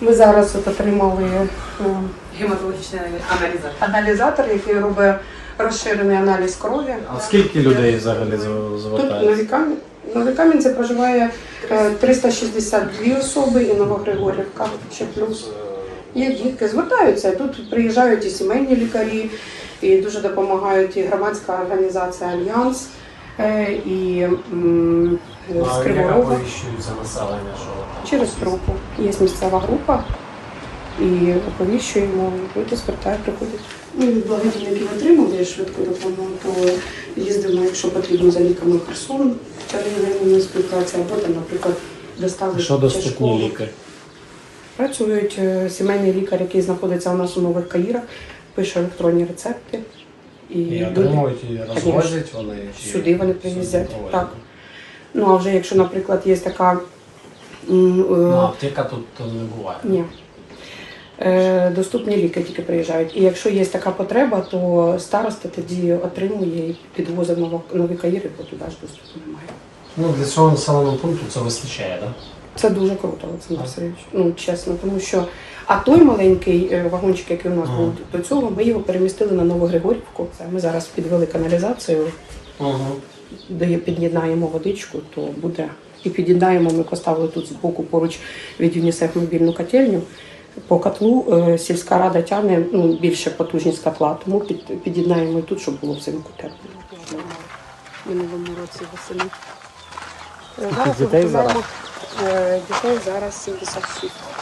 Ми зараз от отримали е, Гематологічний аналізатор. аналізатор, який робить розширений аналіз крові. А скільки людей взагалі зв- Тут звертається? нові Кам'ян- Нові Кам'янці проживає е, 362 особи і Новогригорівка ще плюс. Є дітки, звертаються. Тут приїжджають і сімейні лікарі, і дуже допомагають і громадська організація Альянс, е, і Ну, з Кривого населення, що через групу. Є місцева група, і оповіщуємо, люди звертають, приходять. Ми від благодійників отримали швидку допомогу, то їздимо, якщо потрібно, за ліками в Херсон, регіональної співпраці, або там, наприклад, доставити що доступні ліки? Працюють е, сімейний лікар, який знаходиться у нас у нових Каїрах, пише електронні рецепти. І, І люди- отримують, і розвозять вони? чи- Сюди вони приїздять, Сюди так. Ну а вже якщо, наприклад, є така. е, Ну, аптека тут не буває. Ні. Е, доступні ліки тільки приїжджають. І якщо є така потреба, то староста тоді отримує і підвозить нові каїри, бо туди ж доступу немає. Ну, для цього населеного пункту це вистачає, так? Це дуже круто, Олександр Васильович. Ну, чесно, тому що. А той маленький е, вагончик, який у нас Ага. був до цього, ми його перемістили на Новогригорівку. Це ми зараз підвели каналізацію, Угу. де під'єднаємо водичку, то буде. І під'єднаємо, ми поставили тут збоку поруч від ЮНІСЕФ мобільну котельню. По котлу е, сільська рада тягне ну, більше потужність котла, тому під, під'єднаємо і тут, щоб було взимку тепло. Минулому році восени. Зараз ми Дітей виховуємо, е, дітей зараз 76.